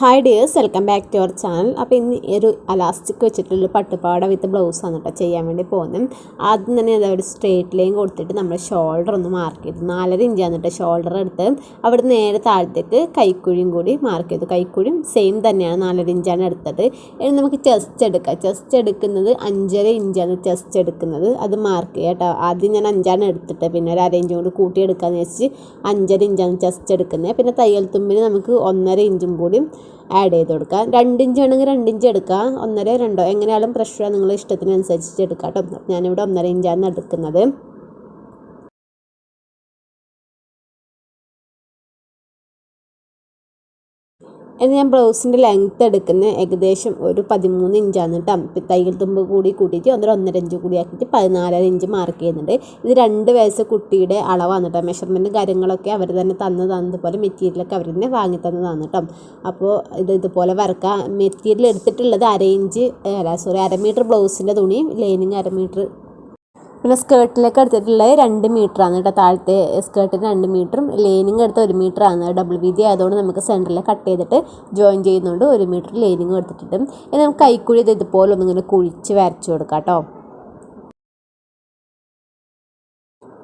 Hi dears welcome back to our channel അപ്പോൾ ഇന്ന് ഒരു അലാസ്റ്റിക് വെച്ചിട്ടുള്ള പട്ടുപാട വിത്ത് ബ്ലൗസാണ് കേട്ടോ ചെയ്യാൻ വേണ്ടി പോകുന്നത് ആദ്യം തന്നെ അതായത് ഒരു സ്ട്രേറ്റ് ലൈൻ കൊടുത്തിട്ട് നമ്മൾ ഷോൾഡർ ഒന്ന് മാർക്ക് ചെയ്തു. നാലര ഇഞ്ചാണ് കേട്ടോ ഷോൾഡർ എടുത്ത്. അവിടെ നേരെ താഴത്തേക്ക് കൈക്കുഴിയും കൂടി മാർക്ക് ചെയ്തു. കൈക്കുഴിയും സെയിം തന്നെയാണ്. നാലര ഇഞ്ചാണ് എടുത്തത്. ഇനി നമുക്ക് ചെസ്റ്റ് എടുക്കാം. ചെസ്റ്റ് എടുക്കുന്നത് അഞ്ചര ഇഞ്ചാണ് ചെസ്റ്റ് എടുക്കുന്നത്. അത് മാർക്ക് ചെയ്യാം കേട്ടോ ആദ്യം ഞാൻ അഞ്ചാണ് എടുത്തിട്ട് പിന്നെ ഒരു അര ഇഞ്ചും കൂടി കൂട്ടിയെടുക്കാമെന്ന് വെച്ച് അഞ്ചര ഇഞ്ചാണ് ചെസ്റ്റ് എടുക്കുന്നത്. പിന്നെ തയ്യൽ തുമ്പിന് നമുക്ക് ഒന്നര ഇഞ്ചും കൂടി ആഡ് ചെയ്ത് കൊടുക്കാം രണ്ട് ഇഞ്ച് വേണമെങ്കിൽ രണ്ട് ഇഞ്ച് എടുക്കാം. ഒന്നര രണ്ടോ എങ്ങനെയാലും പ്രഷർ നിങ്ങളുടെ ഇഷ്ടത്തിനനുസരിച്ച് എടുക്കാം കേട്ടോ. ഞാനിവിടെ ഒന്നര ഇഞ്ചാണ് എടുക്കുന്നത്. ഇനി ഞാൻ ബ്ലൗസിന്റെ ലെങ്ത്ത് എടുക്കുന്നത് ഏകദേശം ഒരു പതിമൂന്ന് ഇഞ്ചാണ് കേട്ടോ തയ്യൽ തുമ്പ് കൂടി കൂട്ടിയിട്ട് ഒന്നര ഒന്നര ഇഞ്ച് കൂടി ആക്കിയിട്ട് പതിനാലര ഇഞ്ച് മാർക്ക് ചെയ്യുന്നുണ്ട്. ഇത് രണ്ട് വയസ്സ് കുട്ടിയുടെ അളവാണ് കേട്ടോ മെഷർമെന്റ് കാര്യങ്ങളൊക്കെ അവർ തന്നെ തന്നതാണ്. ഇതുപോലെ മെറ്റീരിയലൊക്കെ അവർ തന്നെ വാങ്ങി തന്നതാണ് കേട്ടോ അപ്പോൾ ഇത് ഇതുപോലെ വരക്കാം. മെറ്റീരിയൽ എടുത്തിട്ടുള്ളത് അര ഇഞ്ച് അല്ല സോറി അര മീറ്റർ ബ്ലൗസിന്റെ തുണിയും ലൈനിങ് അര മീറ്റർ പിന്നെ സ്കേർട്ടിലേക്ക് എടുത്തിട്ടുള്ളത് രണ്ട് ആണ് കേട്ടോ. താഴത്തെ സ്കേർട്ടിന് രണ്ട് മീറ്ററും ലൈനിങ് എടുത്ത ഒരു ആണ്. ഡബിൾ വീതി ആയതുകൊണ്ട് നമുക്ക് സെന്ററിൽ കട്ട് ചെയ്തിട്ട് ജോയിൻ ചെയ്യുന്നുണ്ട് ഒരു മീറ്റർ ലൈനിങ് എടുത്തിട്ടുണ്ട്. ഇനി നമുക്ക് കൈക്കുഴി ഇത് ഇതുപോലെ ഒന്നിങ്ങനെ കുഴിച്ച് വരച്ചു കൊടുക്കാം കേട്ടോ.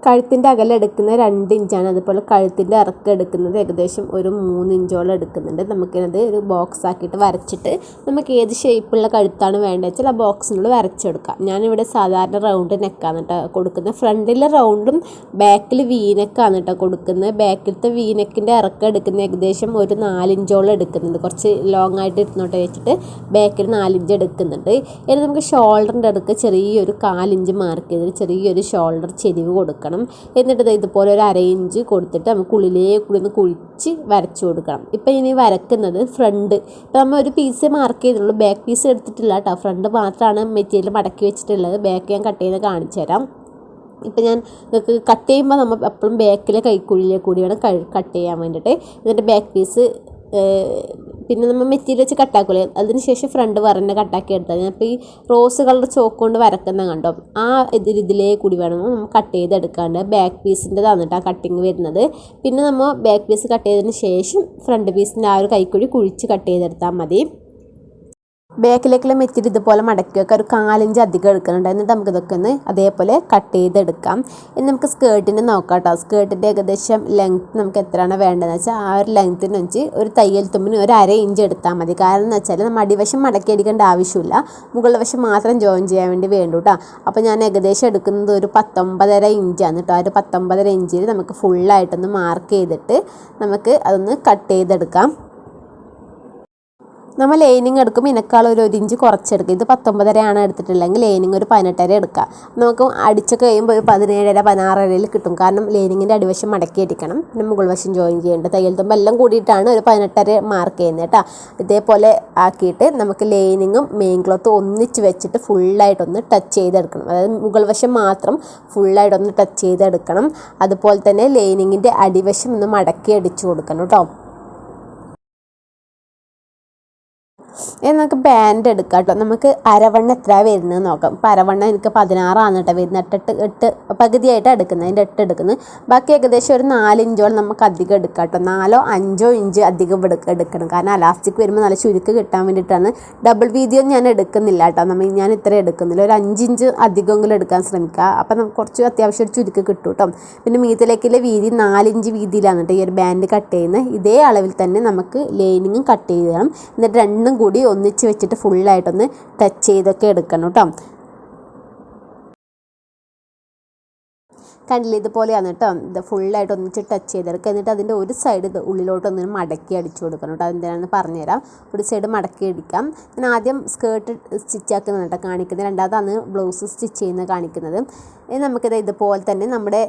കഴുത്തിന്റെ അകലം എടുക്കുന്നത് രണ്ട് ഇഞ്ചാണ്. അതുപോലെ കഴുത്തിന്റെ ഇറക്കം എടുക്കുന്നത് ഏകദേശം ഒരു മൂന്ന് ഇഞ്ചോളം എടുക്കുന്നുണ്ട്. നമുക്കിത് ഒരു ബോക്സ് ആക്കിയിട്ട് വരച്ചിട്ട് നമുക്ക് ഏത് ഷേപ്പുള്ള കഴുത്താണ് വേണ്ടത് വെച്ചാൽ ആ ബോക്സിനുള്ളിൽ വരച്ചെടുക്കാം. ഞാനിവിടെ സാധാരണ റൗണ്ട് നെക്കാണ് കേട്ടോ കൊടുക്കുന്നത്. ഫ്രണ്ടിലെ റൗണ്ടും ബാക്കിൽ വീനെക്കാണ് കേട്ടോ കൊടുക്കുന്നത്. ബാക്കിലത്തെ വീനെക്കിന്റെ ഇറക്കം എടുക്കുന്നത് ഏകദേശം ഒരു നാലിഞ്ചോളം എടുക്കുന്നുണ്ട്. കുറച്ച് ലോങ് ആയിട്ട് ഇരുന്നോട്ടെ വെച്ചിട്ട് ബാക്കിൽ നാലിഞ്ച് എടുക്കുന്നുണ്ട്. ഇനി നമുക്ക് ഷോൾഡറിന്റെ അടുക്ക് ചെറിയൊരു കാലിഞ്ച് മാർക്ക് ചെയ്തിട്ട് ചെറിയൊരു ഷോൾഡർ ചെരിവ് കൊടുക്കണം കൊടുക്കണം. എന്നിട്ട് ഇതുപോലെ ഒരു അര ഇഞ്ച് കൊടുത്തിട്ട് നമുക്ക് ഉള്ളിലേക്ക് ഒന്ന് കുഴിച്ച് വരച്ചു കൊടുക്കണം. ഇപ്പം ഇനി വരക്കുന്നത് ഫ്രണ്ട് ഇപ്പം നമ്മൾ ഒരു പീസ് മാർക്ക് ചെയ്തിട്ടുള്ളൂ. ബാക്ക് പീസ് എടുത്തിട്ടില്ല കേട്ടോ. ഫ്രണ്ട് മാത്രമാണ് മെറ്റീരിയൽ മടക്കി വെച്ചിട്ടുള്ളത്. ബാക്ക് ഞാൻ കട്ട് ചെയ്ത് കാണിച്ചു തരാം. ഇപ്പം ഞാൻ കട്ട് ചെയ്യുമ്പോൾ നമ്മൾ എപ്പോഴും ബാക്കിലെ കൈക്കുഴിയിലെ കൂടി വേണം കട്ട് ചെയ്യാൻ വേണ്ടിയിട്ട്. എന്നിട്ട് ബാക്ക് പീസ് പിന്നെ നമ്മൾ മെറ്റീരിയൽ വെച്ച് കട്ടാക്കൂലേ അതിന് ശേഷം ഫ്രണ്ട് വരണ്ട കട്ടാക്കി എടുത്താൽ ഞാൻ ഇപ്പോൾ ഈ റോസ് കളർ ചോക്ക് കൊണ്ട് വരക്കുന്ന കണ്ടോ? ആ ഇതിൽ ഇതിലേ കൂടി വേണം നമ്മൾ കട്ട് ചെയ്തെടുക്കാണ്ട് ബാക്ക് പീസിന്റെതാണ് കേട്ടോ ആ കട്ടിങ് വരുന്നത്. പിന്നെ നമ്മൾ ബാക്ക് പീസ് കട്ട് ചെയ്തതിന് ശേഷം ഫ്രണ്ട് പീസിന്റെ ആ ഒരു കൈക്കുഴി കുഴിച്ച് കട്ട് ചെയ്തെടുത്താൽ മതി. ബാക്കിലേക്കുള്ള മെറ്റീരിയൽ ഇതുപോലെ മടക്കി വെക്കുക ഒരു കാലിഞ്ച് അധികം എടുക്കുന്നുണ്ട്. എന്നിട്ട് നമുക്ക് ഇതൊക്കെ ഒന്ന് അതേപോലെ കട്ട് ചെയ്തെടുക്കാം. ഇനി നമുക്ക് സ്കേർട്ടിന്റെ നോക്കാം കേട്ടോ സ്കേർട്ടിന്റെ ഏകദേശം ലെങ്ത്ത് നമുക്ക് എത്രയാണ് വേണ്ടതെന്ന് വെച്ചാൽ ആ ഒരു ലെങ്ത്തിന് വെച്ച് ഒരു തയ്യൽ തുമ്പിന് ഒരു അര ഇഞ്ച് എടുത്താൽ മതി. കാരണം എന്ന് വെച്ചാൽ നമ്മൾ അടിവശം മടക്കി അടിക്കേണ്ട ആവശ്യമില്ല. മുകളിലെ വശം മാത്രം ജോയിൻ ചെയ്യാൻ വേണ്ടി വേണ്ടു കേട്ടോ അപ്പോൾ ഞാൻ ഏകദേശം എടുക്കുന്നത് ഒരു പത്തൊമ്പതര ഇഞ്ചാണ് കേട്ടോ ആ ഒരു പത്തൊമ്പതര ഇഞ്ചിൽ നമുക്ക് ഫുള്ളായിട്ടൊന്ന് മാർക്ക് ചെയ്തിട്ട് നമുക്ക് അതൊന്ന് കട്ട് ചെയ്തെടുക്കാം. നമ്മൾ ലൈനിങ് എടുക്കുമ്പോൾ ഇതിനേക്കാൾ ഒരു ഒരു ഇഞ്ച് കുറച്ചെടുക്കുക. ഇത് പത്തൊമ്പതരയാണ് എടുത്തിട്ടുള്ളതെങ്കിൽ ലൈനിങ് ഒരു പതിനെട്ടര എടുക്കുക. നമുക്ക് അടിച്ച് കഴിയുമ്പോൾ ഒരു പതിനേഴര പതിനാറരയിൽ കിട്ടും. കാരണം ലൈനിങ്ങിന്റെ അടിവശം മടക്കി അടിക്കണം. പിന്നെ മുകൾ വശം ജോയിൻ ചെയ്യേണ്ടത്. തയ്യൽ തുമ്പ് എല്ലാം കൂടിയിട്ടാണ് ഒരു പതിനെട്ടര മാർക്ക് ചെയ്യുന്നത് കേട്ടോ. ഇതേപോലെ ആക്കിയിട്ട് നമുക്ക് ലൈനിങ്ങും മെയിൻ ക്ലോത്തും ഒന്നിച്ച് വെച്ചിട്ട് ഫുള്ളായിട്ടൊന്ന് ടച്ച് ചെയ്തെടുക്കണം. അതായത് മുകൾ വശം മാത്രം ഫുള്ളായിട്ടൊന്ന് ടച്ച് ചെയ്തെടുക്കണം. അതുപോലെ തന്നെ ലൈനിങ്ങിന്റെ അടിവശം ഒന്ന് മടക്കി അടിച്ചു കൊടുക്കണം കേട്ടോ. ഇനി നമുക്ക് ബാൻഡ് എടുക്കാം കേട്ടോ നമുക്ക് അരവണ്ണ എത്ര വരുന്നത് നോക്കാം. ഇപ്പോൾ അരവണ്ണ എനിക്ക് പതിനാറാണ് കേട്ടോ വരുന്നത്. എട്ടെട്ട് എട്ട് പകുതിയായിട്ട് എടുക്കുന്നത്. അതിന്റെ എട്ട് എടുക്കുന്നത്. ബാക്കി ഏകദേശം ഒരു നാലിഞ്ചോളം നമുക്ക് അധികം എടുക്കാം കേട്ടോ നാലോ അഞ്ചോ ഇഞ്ച് അധികം എടുക്കണം. കാരണം അലാസ്റ്റിക് വരുമ്പോൾ നല്ല ചുരുക്ക് കിട്ടാൻ വേണ്ടിയിട്ടാണ് ഡബിൾ വീതിയൊന്നും ഞാൻ എടുക്കുന്നില്ല കേട്ടോ നമ്മൾ ഞാൻ ഇത്ര എടുക്കുന്നില്ല ഒരു അഞ്ചിഞ്ച് അധികമെങ്കിലും എടുക്കാൻ ശ്രമിക്കുക. അപ്പോൾ നമുക്ക് കുറച്ച് അത്യാവശ്യം ഒരു ചുരുക്ക് കിട്ടും കേട്ടോ പിന്നെ മീത്തിലേക്കുള്ള വീതി നാലിഞ്ച് വീതിയിലാണ് കേട്ടോ ഈ ഒരു ബാൻഡ് കട്ട് ചെയ്യുന്നത്. ഇതേ അളവിൽ തന്നെ നമുക്ക് ലൈനിങ്ങും കട്ട് ചെയ്യണം എന്നിട്ട് രണ്ടും കൂടി ഒന്നിച്ച് വെച്ചിട്ട് ഫുള്ളായിട്ടൊന്ന് ടച്ച് ചെയ്തൊക്കെ എടുക്കണം കേട്ടോ കണ്ടില്ല ഇതുപോലെയാണ് കേട്ടോ ഇത് ഫുള്ളായിട്ട് ഒന്നിച്ച് ടച്ച് ചെയ്തെടുക്കുക. എന്നിട്ട് അതിന്റെ ഒരു സൈഡ് ഇത് ഉള്ളിലോട്ട് ഒന്നിനും മടക്കി അടിച്ചു കൊടുക്കണം കേട്ടോ അതെന്തിനാണെന്ന് പറഞ്ഞുതരാം. ഒരു സൈഡ് മടക്കി അടിക്കാം. ഞാൻ ആദ്യം സ്കേർട്ട് സ്റ്റിച്ച് ആക്കുന്നതാണ് കേട്ടോ കാണിക്കുന്നത്. രണ്ടാമതാണ് ബ്ലൗസ് സ്റ്റിച്ച് ചെയ്യുന്നത് കാണിക്കുന്നത്. ഇനി നമുക്കിത് ഇതുപോലെ തന്നെ നമ്മുടെ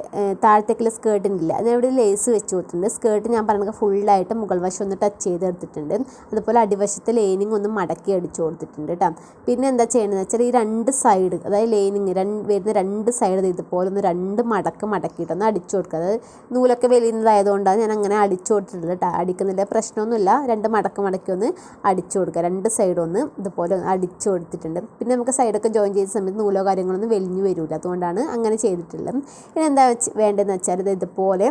താഴത്തേക്കുള്ള സ്കേർട്ടിനില്ല അതിനവിടെ ലേസ് വെച്ച് കൊടുത്തിട്ടുണ്ട്. സ്കേർട്ട് ഞാൻ പറഞ്ഞത് ഫുള്ളായിട്ട് മുകൾ വശം ഒന്ന് ടച്ച് ചെയ്ത് എടുത്തിട്ടുണ്ട് അതുപോലെ അടിവശത്തെ ലൈനിങ് ഒന്ന് മടക്കി അടിച്ചു കൊടുത്തിട്ടുണ്ട് കേട്ടോ. പിന്നെ എന്താ ചെയ്യണമെന്ന് വെച്ചാൽ ഈ രണ്ട് സൈഡ് അതായത് ലൈനിങ് രണ്ട് വരുന്ന രണ്ട് സൈഡ് ഇതുപോലെ ഒന്ന് രണ്ട് മട മടക്ക് മടക്കിയിട്ടൊന്ന് അടിച്ചു കൊടുക്കുക. അതായത് നൂലൊക്കെ വലിയുന്നതായതുകൊണ്ടാണ് ഞാൻ അങ്ങനെ അടിച്ചു കൊടുത്തിട്ടുള്ളത് കേട്ടോ. അടിക്കുന്നില്ല പ്രശ്നമൊന്നുമില്ല. രണ്ട് മടക്ക് മടക്കി ഒന്ന് അടിച്ചു കൊടുക്കുക. രണ്ട് സൈഡ് ഒന്ന് ഇതുപോലെ അടിച്ചു കൊടുത്തിട്ടുണ്ട്. പിന്നെ നമുക്ക് സൈഡൊക്കെ ജോയിൻ ചെയ്ത സമയത്ത് നൂലോ കാര്യങ്ങളൊന്നും വലിഞ്ഞു വരില്ല. അതുകൊണ്ടാണ് അങ്ങനെ ചെയ്തിട്ടുള്ളത് ഇനി എന്താ വെച്ച് വേണ്ടതെന്ന് വെച്ചാൽ ഇത് ഇതുപോലെ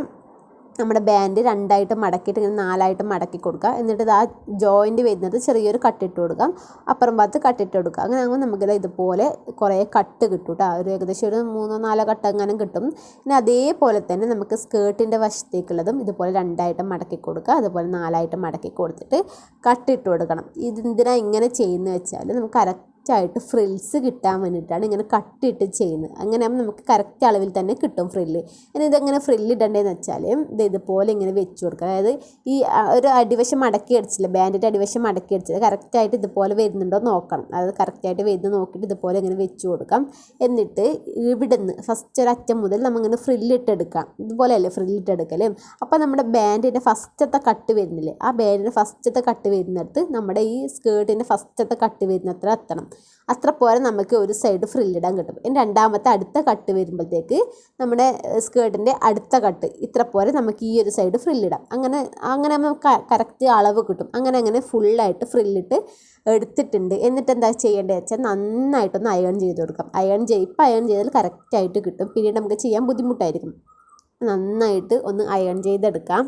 നമ്മുടെ ബാൻഡ് രണ്ടായിട്ട് മടക്കിയിട്ട് ഇങ്ങനെ നാലായിട്ട് മടക്കി കൊടുക്കുക. എന്നിട്ട് ഇത് ആ ജോയിന്റ് വരുന്നത് ചെറിയൊരു കട്ടിട്ട് കൊടുക്കാം അപ്പുറം ഭാഗത്ത് കട്ടിട്ട് കൊടുക്കുക. അങ്ങനെ ആകുമ്പോൾ നമുക്കിത് ഇതുപോലെ കുറേ കട്ട് കിട്ടും കേട്ടോ. ഒരു ഏകദേശം ഒരു മൂന്നോ നാലോ കട്ട് എങ്ങാനും കിട്ടും. പിന്നെ അതേപോലെ തന്നെ നമുക്ക് സ്കേർട്ടിന്റെ വശത്തേക്കുള്ളതും ഇതുപോലെ രണ്ടായിട്ട് മടക്കി കൊടുക്കുക. അതുപോലെ നാലായിട്ട് മടക്കി കൊടുത്തിട്ട് കട്ടിട്ട് കൊടുക്കണം. ഇതെന്തിനാണ് ഇങ്ങനെ ചെയ്യുന്നത് വെച്ചാൽ നമുക്ക് അര കറക്റ്റായിട്ട് ഫ്രിൽസ് കിട്ടാൻ വേണ്ടിയിട്ടാണ് ഇങ്ങനെ കട്ടിട്ട് ചെയ്യുന്നത്. അങ്ങനെ നമുക്ക് കറക്റ്റ് അളവിൽ തന്നെ കിട്ടും ഫ്രില്ല് ഇനി ഇതെങ്ങനെ ഫ്രില്ല് ഇടേണ്ടതെന്ന് വെച്ചാൽ ഇത് ഇതുപോലെ ഇങ്ങനെ വെച്ച് കൊടുക്കുക. അതായത് ഈ ഒരു അടിവശം മടക്കി അടിച്ചില്ല ബാൻഡിന്റെ അടിവശം മടക്കി അടിച്ചത് കറക്റ്റായിട്ട് ഇതുപോലെ വരുന്നുണ്ടോ നോക്കണം. അതായത് കറക്റ്റായിട്ട് വരുന്നത് നോക്കിയിട്ട് ഇതുപോലെ ഇങ്ങനെ വെച്ച് കൊടുക്കാം. എന്നിട്ട് ഇവിടുന്ന് ഫസ്റ്റ് ഒരു അറ്റം മുതൽ നമ്മളിങ്ങനെ ഫ്രില്ലിട്ടെടുക്കാം ഇതുപോലെയല്ലേ ഫ്രില്ലിട്ടെടുക്കലും അപ്പോൾ നമ്മുടെ ബാൻഡിന്റെ ഫസ്റ്റത്തെ കട്ട് വരുന്നില്ലേ ആ ബാൻഡിന്റെ ഫസ്റ്റത്തെ കട്ട് വരുന്നിടത്ത് നമ്മുടെ ഈ സ്കേർട്ടിന്റെ ഫസ്റ്റത്തെ കട്ട് വരുന്നത്ര എത്തണം. അത്ര പോലെ നമുക്ക് ഒരു സൈഡ് ഫ്രില്ലിടാൻ കിട്ടും. ഇനി രണ്ടാമത്തെ അടുത്ത കട്ട് വരുമ്പോഴത്തേക്ക് നമ്മുടെ സ്കേർട്ടിന്റെ അടുത്ത കട്ട് ഇത്ര പോലെ നമുക്ക് ഈ ഒരു സൈഡ് ഫ്രില്ലിടാം അങ്ങനെ അങ്ങനെ നമുക്ക് കറക്റ്റ് അളവ് കിട്ടും. അങ്ങനെ അങ്ങനെ ഫുള്ളായിട്ട് ഫ്രില്ലിട്ട് എടുത്തിട്ടുണ്ട്. എന്നിട്ട് എന്താ ചെയ്യേണ്ടത് വെച്ചാൽ നന്നായിട്ടൊന്ന് അയൺ ചെയ്ത് കൊടുക്കാം. അയൺ ചെയ്ത് ഇപ്പം അയൺ ചെയ്താൽ കറക്റ്റായിട്ട് കിട്ടും. പിന്നീട് നമുക്ക് ചെയ്യാൻ ബുദ്ധിമുട്ടായിരിക്കും. നന്നായിട്ട് ഒന്ന് അയൺ ചെയ്തെടുക്കാം.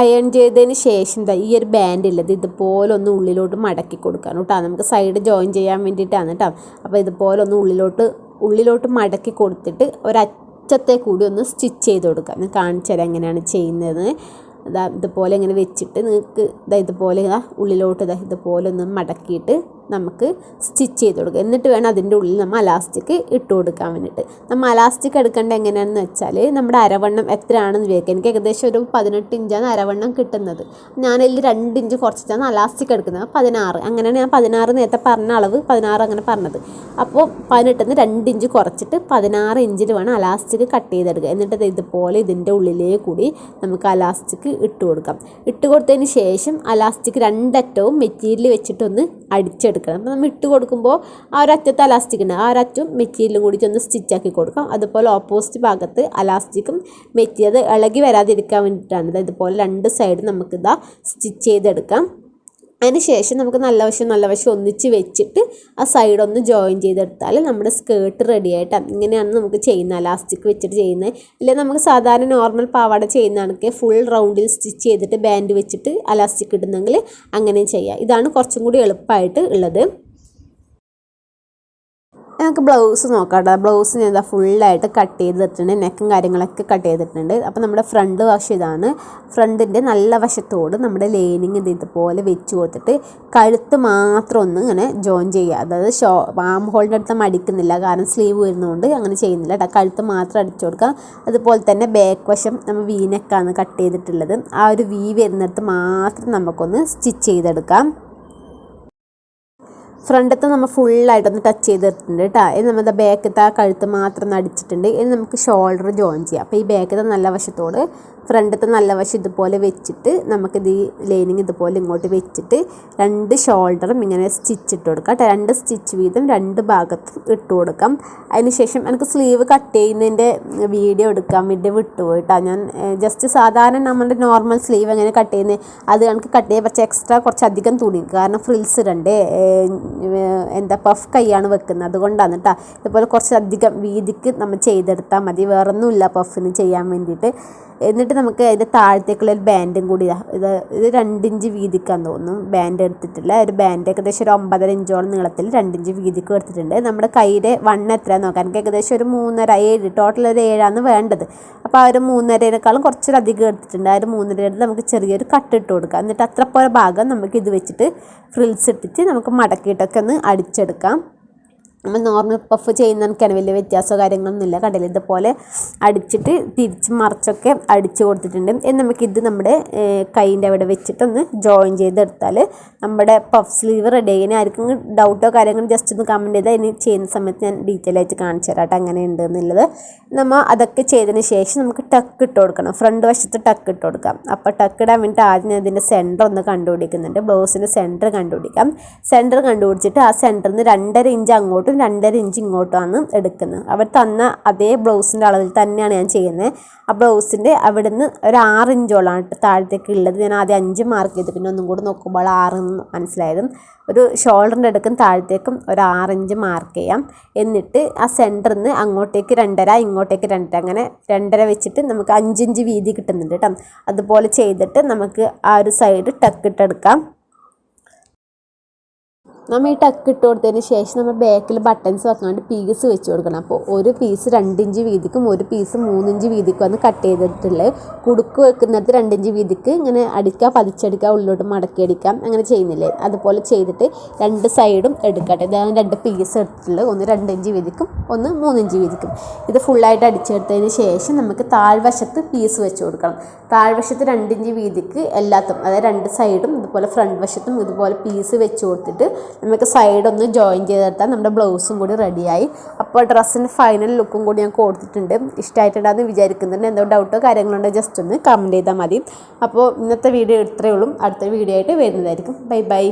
അയൺ ചെയ്തതിന് ശേഷം എന്താ ഈ ഒരു ബാൻഡ് ഉള്ളത് ഇതുപോലെ ഒന്ന് ഉള്ളിലോട്ട് മടക്കി കൊടുക്കണം കേട്ടോ. നമുക്ക് സൈഡ് ജോയിൻ ചെയ്യാൻ വേണ്ടിയിട്ടാണ് കേട്ടോ. അപ്പോൾ ഇതുപോലെ ഒന്ന് ഉള്ളിലോട്ട് ഉള്ളിലോട്ട് മടക്കി കൊടുത്തിട്ട് ഒരറ്റത്തെ കൂടി ഒന്ന് സ്റ്റിച്ച് ചെയ്ത് കൊടുക്കുക ഞാൻ കാണിച്ചു തരാം എങ്ങനെയാണ് ചെയ്യുന്നത്. ഇതാ ഇതുപോലെ ഇങ്ങനെ വെച്ചിട്ട് നിങ്ങൾക്ക് ഇതാ ഇതുപോലെ ഇതാ ഉള്ളിലോട്ട് ഇതാ ഇതുപോലെ ഒന്ന് മടക്കിയിട്ട് നമുക്ക് സ്റ്റിച്ച് ചെയ്ത് കൊടുക്കുക. എന്നിട്ട് വേണം അതിന്റെ ഉള്ളിൽ നമ്മൾ അലാസ്റ്റിക് ഇട്ട് കൊടുക്കാൻ വേണ്ടിയിട്ട്. നമ്മൾ അലാസ്റ്റിക് എടുക്കേണ്ട എങ്ങനെയാണെന്ന് വെച്ചാൽ നമ്മുടെ അരവണ്ണം എത്രയാണെന്ന് വിചാരിക്കുക. എനിക്ക് ഏകദേശം ഒരു പതിനെട്ട് ഇഞ്ചാണ് അരവണ്ണം കിട്ടുന്നത്. ഞാനതിൽ രണ്ട് ഇഞ്ച് കുറച്ചിട്ടാണ് അലാസ്റ്റിക് എടുക്കുന്നത്. പതിനാറ്. അങ്ങനെയാണ് ഞാൻ പതിനാറ് നേരത്തെ പറഞ്ഞ അളവ് പതിനാറ് അങ്ങനെ പറഞ്ഞത്. അപ്പോൾ പതിനെട്ടിന്ന് രണ്ട് ഇഞ്ച് കുറച്ചിട്ട് പതിനാറ് ഇഞ്ചിൽ വേണം അലാസ്റ്റിക് കട്ട് ചെയ്തെടുക്കുക. എന്നിട്ട് ഇത് ഇതുപോലെ ഇതിന്റെ ഉള്ളിലേ കൂടി നമുക്ക് അലാസ്റ്റിക് ഇട്ട് കൊടുക്കാം. ഇട്ട് കൊടുത്തതിന് ശേഷം അലാസ്റ്റിക് രണ്ടറ്റവും മെറ്റീരിയൽ വെച്ചിട്ടൊന്ന് അടിച്ചെടുക്കണം അപ്പോൾ നമ്മൾ ഇട്ട് കൊടുക്കുമ്പോൾ ആ ഒരു അറ്റത്ത് അലാസ്റ്റിക് ഉണ്ട്. ആ ഒരു അറ്റവും മെറ്റീരിയലും കൂടി ഒന്ന് സ്റ്റിച്ചാക്കി കൊടുക്കാം അതുപോലെ ഓപ്പോസിറ്റ് ഭാഗത്ത് അലാസ്റ്റിക്കും മെറ്റീരിയൽ ഇളകി വരാതിരിക്കാൻ വേണ്ടിയിട്ടാണ്. ഇത് ഇതുപോലെ രണ്ട് സൈഡ് നമുക്കിതാ സ്റ്റിച്ച് ചെയ്തെടുക്കാം. അതിന് ശേഷം നമുക്ക് നല്ല വശം നല്ല വശം ഒന്നിച്ച് വെച്ചിട്ട് ആ സൈഡ് ഒന്ന് ജോയിൻ ചെയ്തെടുത്താൽ നമ്മുടെ സ്കേർട്ട് റെഡി ആയിട്ടാണ് ഇങ്ങനെയാണ് നമുക്ക് ചെയ്യുന്നത്. ലാസ്റ്റിക്ക് വെച്ചിട്ട് ചെയ്യുന്നത്. അല്ലെങ്കിൽ നമുക്ക് സാധാരണ നോർമൽ പാവാട ചെയ്യുന്നതാണെങ്കിൽ ഫുൾ റൗണ്ടിൽ സ്റ്റിച്ച് ചെയ്തിട്ട് ബാൻഡ് വെച്ചിട്ട് അലാസ്റ്റിക് ഇടുന്നെങ്കിൽ അങ്ങനെ ചെയ്യാം. ഇതാണ് കുറച്ചും കൂടി എളുപ്പമായിട്ട് ഉള്ളത്. നമുക്ക് ബ്ലൗസ് നോക്കാം കേട്ടോ ബ്ലൗസ് ഞാൻ ഇതാ ഫുള്ളായിട്ട് കട്ട് ചെയ്തിട്ടുണ്ട്. നെക്കും കാര്യങ്ങളൊക്കെ കട്ട് ചെയ്തിട്ടുണ്ട്. അപ്പോൾ നമ്മുടെ ഫ്രണ്ട് വശം ഇതാണ് ഫ്രണ്ടിന്റെ നല്ല വശത്തോട് നമ്മുടെ ലൈനിങ് ഇത് ഇതുപോലെ വെച്ച് കൊടുത്തിട്ട് കഴുത്ത് മാത്രം ഒന്ന് ഇങ്ങനെ ജോയിൻ ചെയ്യുക. അതായത് ഷോ ആം ഹോളിന്റെ അടുത്ത് മടിക്കുന്നില്ല കാരണം സ്ലീവ് വരുന്നതുകൊണ്ട് അങ്ങനെ ചെയ്യുന്നില്ല കേട്ടോ. കഴുത്ത് മാത്രം അടിച്ചു കൊടുക്കുക. അതുപോലെ തന്നെ ബാക്ക് വശം നമ്മൾ വീനെക്കാണ് കട്ട് ചെയ്തിട്ടുള്ളത്. ആ ഒരു വി വരുന്നിടത്ത് മാത്രം നമുക്കൊന്ന് സ്റ്റിച്ച് ചെയ്തെടുക്കാം. ഫ്രണ്ടത്തെ നമ്മൾ ഫുള്ളായിട്ടൊന്ന് ടച്ച് ചെയ്തിട്ടുണ്ട് കേട്ടോ. ഇത് നമ്മുടെ ബാക്കത്തെ ആ കഴുത്ത് മാത്രം അടിച്ചിട്ടുണ്ട്. ഇനി നമുക്ക് ഷോൾഡർ ജോയിൻ ചെയ്യാം. അപ്പോൾ ഈ ബാക്കത്തെ നല്ല വശത്തോട് ഫ്രണ്ടത്തെ നല്ല വശം ഇതുപോലെ വെച്ചിട്ട് നമുക്കിത് ഈ ലൈനിങ് ഇതുപോലെ ഇങ്ങോട്ട് വെച്ചിട്ട് രണ്ട് ഷോൾഡറും ഇങ്ങനെ സ്റ്റിച്ച് ഇട്ട് കൊടുക്കാം രണ്ട് സ്റ്റിച്ച് വീതം രണ്ട് ഭാഗത്തും ഇട്ട് കൊടുക്കാം. അതിന് ശേഷം എനിക്ക് സ്ലീവ് കട്ട് ചെയ്യുന്നതിന്റെ വീഡിയോ എടുക്കാൻ വേണ്ടി വിട്ടുപോയി കേട്ടോ. ഞാൻ ജസ്റ്റ് സാധാരണ നമ്മുടെ നോർമൽ സ്ലീവ് എങ്ങനെ കട്ട് ചെയ്യുന്നത്? അത് എനിക്ക് കട്ട് ചെയ്യാൻ പക്ഷേ എക്സ്ട്രാ കുറച്ച് അധികം തുണി. കാരണം ഫ്രിൽസ് ഇടണ്ടേ. എന്താ പഫ് കൈയാണ് വെക്കുന്നത്. അതുകൊണ്ടാണ് കേട്ടോ ഇതുപോലെ കുറച്ചധികം വീതിക്ക് നമ്മൾ ചെയ്തെടുത്താൽ മതി. വേറൊന്നുമില്ല പഫിന് ചെയ്യാൻ വേണ്ടിയിട്ട്. എന്നിട്ട് നമുക്ക് അതിന്റെ താഴത്തേക്കുള്ള ഒരു ബാൻഡും കൂടി ഇതാ ഇത് രണ്ടിഞ്ച് വീതിക്കാന്ന് തോന്നുന്നു. ബാൻഡ് എടുത്തിട്ടില്ല. ഒരു ബാൻഡ് ഏകദേശം ഒരു ഒമ്പതര ഇഞ്ചോളം നീളത്തിൽ രണ്ടിഞ്ച് വീതിക്ക് എടുത്തിട്ടുണ്ട്. നമ്മുടെ കയ്യിലെ വണ്ണം എത്രയാണെന്ന് നോക്കാം. എനിക്ക് ഏകദേശം ഒരു മൂന്നര ഏഴ് ടോട്ടൽ ഒരു ഏഴാണ് വേണ്ടത്. അപ്പോൾ ആ ഒരു മൂന്നരേനേക്കാളും കുറച്ചൊരധികം എടുത്തിട്ടുണ്ട്. ആ ഒരു മൂന്നര എടുത്ത് നമുക്ക് ചെറിയൊരു കട്ട് ഇട്ട് കൊടുക്കാം. എന്നിട്ട് അത്ര പോലെ ഭാഗം നമുക്ക് ഇത് വെച്ചിട്ട് ഫ്രിൽസ് ഇട്ടിട്ട് നമുക്ക് മടക്കിയിട്ടൊക്കെ ഒന്ന് അടിച്ചെടുക്കാം. നമ്മൾ നോർമൽ പഫ് ചെയ്യുന്നതിനൊക്കെയാണ് വലിയ വ്യത്യാസമോ കാര്യങ്ങളൊന്നുമില്ല കടയിൽ ഇതുപോലെ അടിച്ചിട്ട് തിരിച്ച് മറിച്ചൊക്കെ അടിച്ച് കൊടുത്തിട്ടുണ്ട്. എന്ന് നമുക്കിത് നമ്മുടെ കൈന്റെ അവിടെ വെച്ചിട്ടൊന്ന് ജോയിൻ ചെയ്തെടുത്താൽ നമ്മുടെ പഫ് സ്ലീവ് റെഡി ആയി. ആർക്കും ഡൗട്ടോ കാര്യങ്ങളോ ജസ്റ്റ് ഒന്ന് കമന്റ് ചെയ്താൽ ഇനി ചെയ്യുന്ന സമയത്ത് ഞാൻ ഡീറ്റെയിൽ ആയിട്ട് കാണിച്ചു തരാം കേട്ടോ അങ്ങനെ ഉണ്ട് എന്നുള്ളത്. നമ്മൾ അതൊക്കെ ചെയ്തതിന് ശേഷം നമുക്ക് ടക്ക് ഇട്ട് കൊടുക്കണം. ഫ്രണ്ട് വശത്ത് ടക്ക് ഇട്ട് കൊടുക്കാം. അപ്പോൾ ടക്ക് ഇടാൻ വേണ്ടിയിട്ട് ആദ്യം ഞാൻ ഇതിന്റെ സെന്റർ ഒന്ന് കണ്ടുപിടിക്കുന്നുണ്ട്. ബ്ലൗസിന്റെ സെന്റർ കണ്ടുപിടിക്കാം. സെന്റർ കണ്ടുപിടിച്ചിട്ട് ആ സെന്ററിൽ നിന്ന് രണ്ടര ഇഞ്ച് അങ്ങോട്ടും അങ്ങോട്ടും രണ്ടര ഇഞ്ച് ഇങ്ങോട്ടാണ് എടുക്കുന്നത്. അവർ തന്ന അതേ ബ്ലൗസിന്റെ അളവിൽ തന്നെയാണ് ഞാൻ ചെയ്യുന്നത്. ആ ബ്ലൗസിന്റെ അവിടുന്ന് ഒരു ആറ് ഇഞ്ചോളാണ് താഴത്തേക്ക് ഉള്ളത്. ഞാൻ ആദ്യം അഞ്ച് മാർക്ക് ചെയ്ത്. പിന്നെ ഒന്നും കൂടി നോക്കുമ്പോൾ ആറ് എന്ന് മനസ്സിലായത്. ഒരു ഷോൾഡറിന്റെ അടുക്കും താഴത്തേക്കും ഒരു ആറ് ഇഞ്ച് മാർക്ക് ചെയ്യാം. എന്നിട്ട് ആ സെന്ററിൽ നിന്ന് അങ്ങോട്ടേക്ക് രണ്ടര ഇങ്ങോട്ടേക്ക് രണ്ടര. അങ്ങനെ രണ്ടര വെച്ചിട്ട് നമുക്ക് അഞ്ചിഞ്ച് വീതി കിട്ടുന്നുണ്ട് കേട്ടോ. അതുപോലെ ചെയ്തിട്ട് നമുക്ക് ആ ഒരു സൈഡ് ടക്കിട്ടെടുക്കാം നമ്മൾ ഈ ടക്ക് ഇട്ട് കൊടുത്തതിന് ശേഷം നമ്മൾ ബാക്കിൽ ബട്ടൺസ് വെക്കാണ്ട് പീസ് വെച്ച് കൊടുക്കണം. അപ്പോൾ ഒരു പീസ് രണ്ടിഞ്ച് വീതിക്കും ഒരു പീസ് മൂന്നിഞ്ച് വീതിക്കുമാണ് കട്ട് ചെയ്തിട്ടുള്ളത്. കുടുക്ക് വെക്കുന്നത് രണ്ടിഞ്ച് വീതിക്ക് ഇങ്ങനെ അടിക്കുക പതിച്ചെടുക്കുക ഉള്ളിലോട്ട് മടക്കി അടിക്കാം അങ്ങനെ ചെയ്യുന്നില്ലേ? അതുപോലെ ചെയ്തിട്ട് രണ്ട് സൈഡും എടുക്കട്ടെ. ഇതാണ് രണ്ട് പീസ് എടുത്തിട്ടുള്ളത്. ഒന്ന് രണ്ടിഞ്ച് വീതിക്കും ഒന്ന് മൂന്നിഞ്ച് വീതിക്കും. ഇത് ഫുള്ളായിട്ട് അടിച്ചെടുത്തതിന് ശേഷം നമുക്ക് താഴ്വശത്ത് പീസ് വെച്ച് കൊടുക്കണം. താഴ്വശത്ത് രണ്ടിഞ്ച് വീതിക്ക് എല്ലാത്തും അതായത് രണ്ട് സൈഡും ഇതുപോലെ ഫ്രണ്ട് വശത്തും ഇതുപോലെ പീസ് വെച്ച് കൊടുത്തിട്ട് നമുക്ക് സൈഡ് ഒന്ന് ജോയിൻ ചെയ്തെടുത്താൽ നമ്മുടെ ബ്ലൗസും കൂടി റെഡിയായി അപ്പോൾ ഡ്രസ്സിന്റെ ഫൈനൽ ലുക്കും കൂടി ഞാൻ കൊടുത്തിട്ടുണ്ട്. ഇഷ്ടമായിട്ടുണ്ടാകുന്ന വിചാരിക്കുന്നുണ്ട്. എന്തോ ഡൗട്ടോ കാര്യങ്ങളുണ്ടോ ജസ്റ്റ് ഒന്ന് കമന്റ് ചെയ്താൽ മതി. അപ്പോൾ ഇന്നത്തെ വീഡിയോ ഇത്രയേ ഉള്ളൂ. അടുത്ത വീഡിയോ ആയിട്ട് വരുന്നതായിരിക്കും. Bye bye